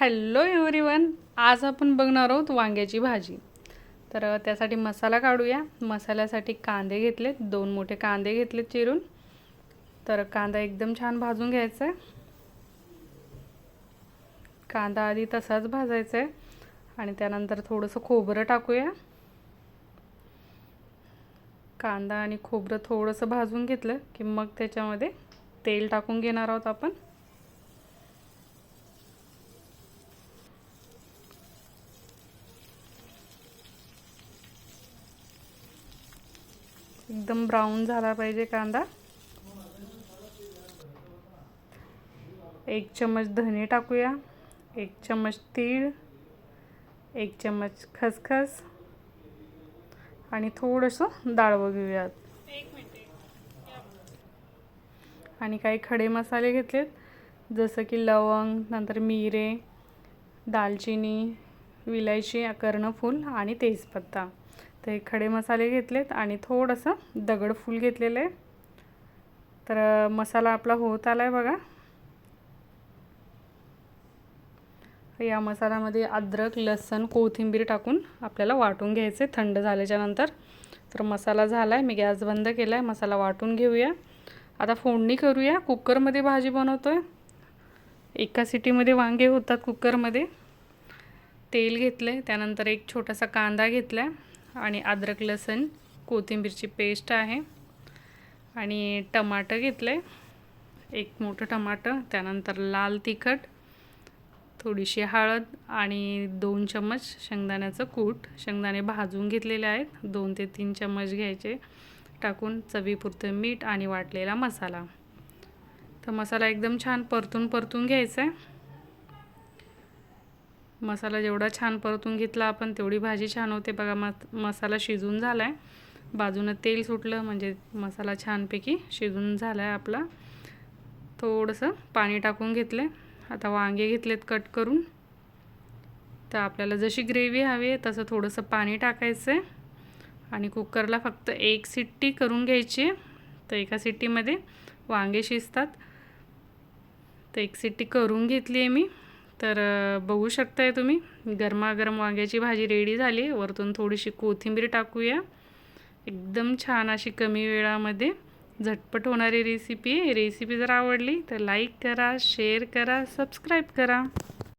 Hello everyone आज आपण बघणार आहोत वांग्याची भाजी. तर त्यासाठी मसाला काढूया. मसाल्यासाठी कांदे घेतलेत दोन मोठे कांदे घेतलेत चिरून. तर कांदा एकदम छान भाजून घ्यायचा आहे कांदा आधी तसाच भाजायचा आहे आणि त्यानंतर थोडंसं खोबरं टाकूया. कांदा आणि खोबरं थोडंसं भाजून घेतलं की मग त्याच्यामध्ये तेल टाकून घेणार आहोत आपण. एकदम ब्राऊन झाला पाहिजे कांदा. एक चम्मच धने टाकूया एक चम्मच तीळ एक चम्मच खसखस आणि थोडंसं डाळवं घेऊयात. आणि काही खडे मसाले घेतलेत जसं की लवंग नंतर मिरे दालचिनी विलायची कर्णफूल आणि तेजपत्ता. ते खडे मसाले घेतलेत आणि थोडंसं दगडफूल घेतलेलं आहे तर मसाला आपला होत आला आहे बघा. या मसाल्यामध्ये अद्रक लसण कोथिंबीर टाकून आपल्याला वाटून घ्यायचे थंड झाल्याच्यानंतर. तर मसाला झाला आहे मी गॅस बंद केला आहे मसाला वाटून घेऊया. आता फोडणी करूया कुकरमध्ये भाजी बनवतो आहे एका सिटीमध्ये वांगे होतात कुकरमध्ये. तेल घेतलं आहे त्यानंतर एक छोटासा कांदा घेतला आहे आणि अद्रक लसण कोथिंबीरची पेस्ट आहे. आणि टमाटर घेतलं आहे एक मोठं टमाटर त्यानंतर लाल तिखट थोडीशी हळद आणि दोन चम्मच शेंगदाण्याचं कूट. शेंगदाणे भाजून घेतलेले आहेत. दोन ते तीन चम्मच घ्यायचे. टाकून चवीपुरतं मीठ आणि वाटलेला मसाला. तर मसाला एकदम छान परतून परतून घ्यायचा आहे. मसाला जेवढा छान परतून घेतला आपण तेवढी भाजी छान होते. बघा मसाला शिजून झाला आहे बाजूनं तेल सुटलं म्हणजे मसाला छानपैकी शिजून झाला आहे आपला. थोडंसं पाणी टाकून घेतलं आता वांगे घेतलेत कट करून. तर आपल्याला जशी ग्रेव्ही हवी आहे तसं थोडंसं पाणी टाकायचं आहे आणि कुकरला फक्त एक सिट्टी करून घ्यायची आहे. तर एका सिट्टीमध्ये वांगे शिजतात. तर एक सिट्टी करून घेतली आहे मी. तर बघू शकताय तुम्ही. गरमागरम वांग्याची भाजी रेडी झाली. वरतून थोडीशी कोथिंबीर टाकूया. एकदम छान अशी कमी वेळामध्ये झटपट होणारी रेसिपी आहे. रेसिपी जर आवडली तर लाईक करा शेअर करा सबस्क्राईब करा.